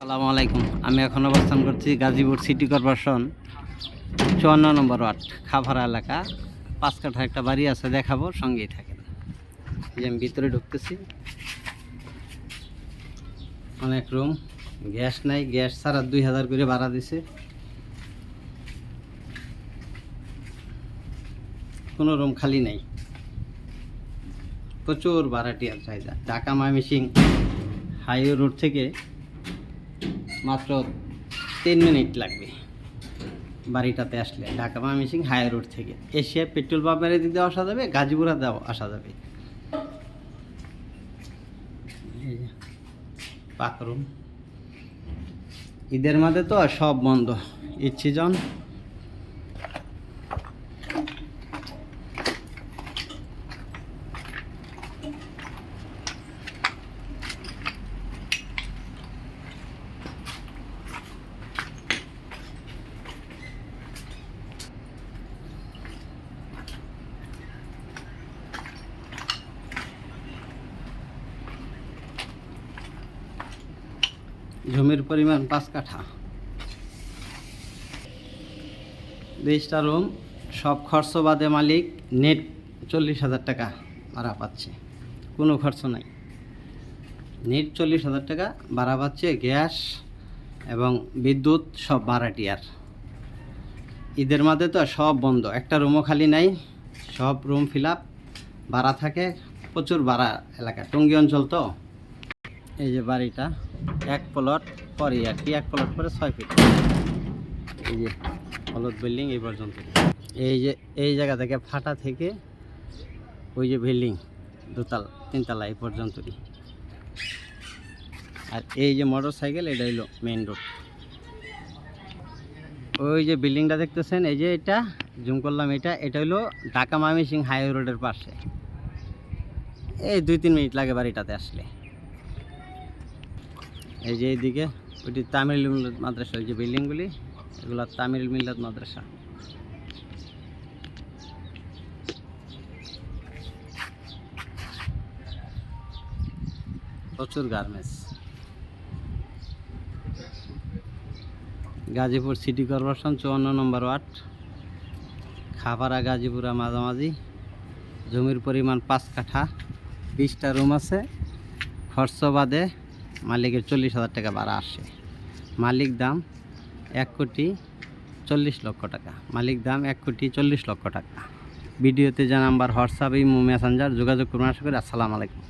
আসসালামু আলাইকুম। আমি এখন অবস্থান করছি গাজীপুর সিটি কর্পোরেশন, চুয়ান্ন নম্বর ওয়ার্ড, খাভারা এলাকা। পাঁচ কাঠা একটা বাড়ি আছে, দেখাবো, সঙ্গেই থাকেন। যে আমি ভিতরে ঢুকতেছি। অনেক রুম, গ্যাস নাই, গ্যাস ছাড়া দুই হাজার করে ভাড়া দিছে। কোনো রুম খালি নাই। প্রচুর ভাড়াটিয়ার চাহিদা ঢাকা ময়মনসিং হাইওয়ে রোড থেকে মাত্র তিন মিনিট লাগবে বাড়িটাতে আসলে, ঢাকা ময়মনসিং হাই রোড থেকে। এশিয়া পেট্রোল পাম্পের দিক দিয়ে আসা যাবে, গাজীপুরা দেওয়া আসা যাবে। পাকরুম ঈদের মাঝে তো সব বন্ধ। ঈদ সিজন জমির পরিমাণ পাঁচ কাঠা। বিশটা রুম, সব খরচ বাদে মালিক নেট চল্লিশ হাজার টাকা ভাড়া পাচ্ছে। কোনো খরচ নাই। নেট চল্লিশ হাজার টাকা ভাড়া পাচ্ছে গ্যাস এবং বিদ্যুৎ, সব ভাড়াটিয়ার। ঈদের মাঝে তো সব বন্ধ, একটা রুমও খালি নাই, সব রুম ফিল আপ ভাড়া থাকে, প্রচুর ভাড়া এলাকা। টঙ্গী অঞ্চল তো। এই যে বাড়িটা। এক প্লট পরে আর কি, এক প্লট পরে ছয় ফিট এই যে হলুদ বিল্ডিং এই পর্যন্ত। এই যে, এই জায়গা থেকে ফাটা থেকে ওই যে বিল্ডিং দুতালা, তিনতলা এই পর্যন্তই। আর এই যে মোটর সাইকেল এটা হইল মেইন রোড ওই যে বিল্ডিংটা দেখতেছেন, এই যে এটা জুম করলাম এটা এটা হইল ঢাকা ময়মনসিং হাইওয়ে রোডের পাশে। এই দুই তিন মিনিট লাগে বাড়িটাতে আসলে। এই যে এইদিকে, ওইটি তামিল মিল্লাত মাদ্রাসা, ওই যে বিল্ডিংগুলি, এগুলো তামিল মিল্লাত মাদ্রাসা। প্রচুর গার্মেন্টস। গাজীপুর সিটি কর্পোরেশন, চুয়ান্ন নম্বর ওয়ার্ড। খাপাড়া, গাজীপুরা মাঝামাঝি। জমির পরিমাণ পাঁচ কাঠা। বিশটা রুম আছে। খরচ বাদে মালিকের চল্লিশ হাজার টাকা ভাড়া আসে। মালিক দাম এক কোটি চল্লিশ লক্ষ টাকা। মালিক দাম এক কোটি চল্লিশ লক্ষ টাকা। ভিডিওতে যে নাম্বার, হোয়াটসঅ্যাপ, ইমো, মেসেঞ্জার যোগাযোগ করুন আশা করি। আসসালামু আলাইকুম।